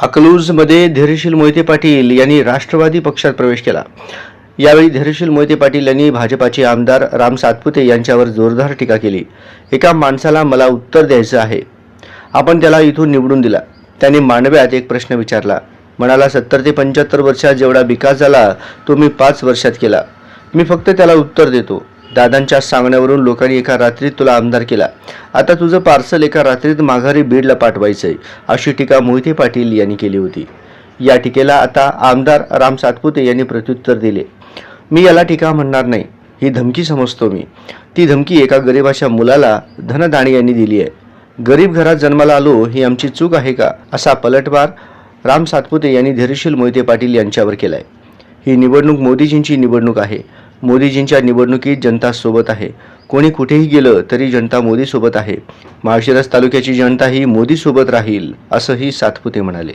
अकलूजमध्ये धैर्यशील मोहिते पाटील यांनी राष्ट्रवादी पक्षात प्रवेश केला. यावेळी धैर्यशील मोहिते पाटील यांनी भाजपाचे आमदार राम सातपुते यांच्यावर जोरदार टीका केली. एका माणसाला मला उत्तर द्यायचं आहे. आपण त्याला इथून निवडून दिला. त्याने मांडव्यात एक प्रश्न विचारला. म्हणाला सत्तर ते पंच्याहत्तर वर्षात जेवढा विकास झाला तो मी पाच वर्षात केला. मी फक्त त्याला उत्तर देतो. दादांच्या सांगण्यावरून लोकांनी एका रात्रीत तुला आमदार केला. आता तुझं पार्सल एका रात्रीत माघारी बीडला पाठवायचंय अशी टीका मोहिते पाटील यांनी केली होती. या टीकेला आता आमदार राम सातपुते यांनी प्रत्युत्तर दिले. मी याला टीका म्हणणार नाही ही धमकी समजतो मी. ती धमकी एका गरीबाच्या मुलाला धनदाणी यांनी दिली आहे. गरीब घरात जन्माला आलो ही आमची चूक आहे का असा पलटवार राम सातपुते यांनी धैर्यशील मोहिते पाटील यांच्यावर केलाय. ही निवडणूक मोदीजींची निवडणूक आहे. मोदीजींच्या निवडणुकीत जनता सोबत आहे. कोणी कुठेही गेलं तरी जनता मोदीसोबत आहे. माळशिरस तालुक्याची जनता ही मोदीसोबत राहील असंही सातपुते म्हणाले.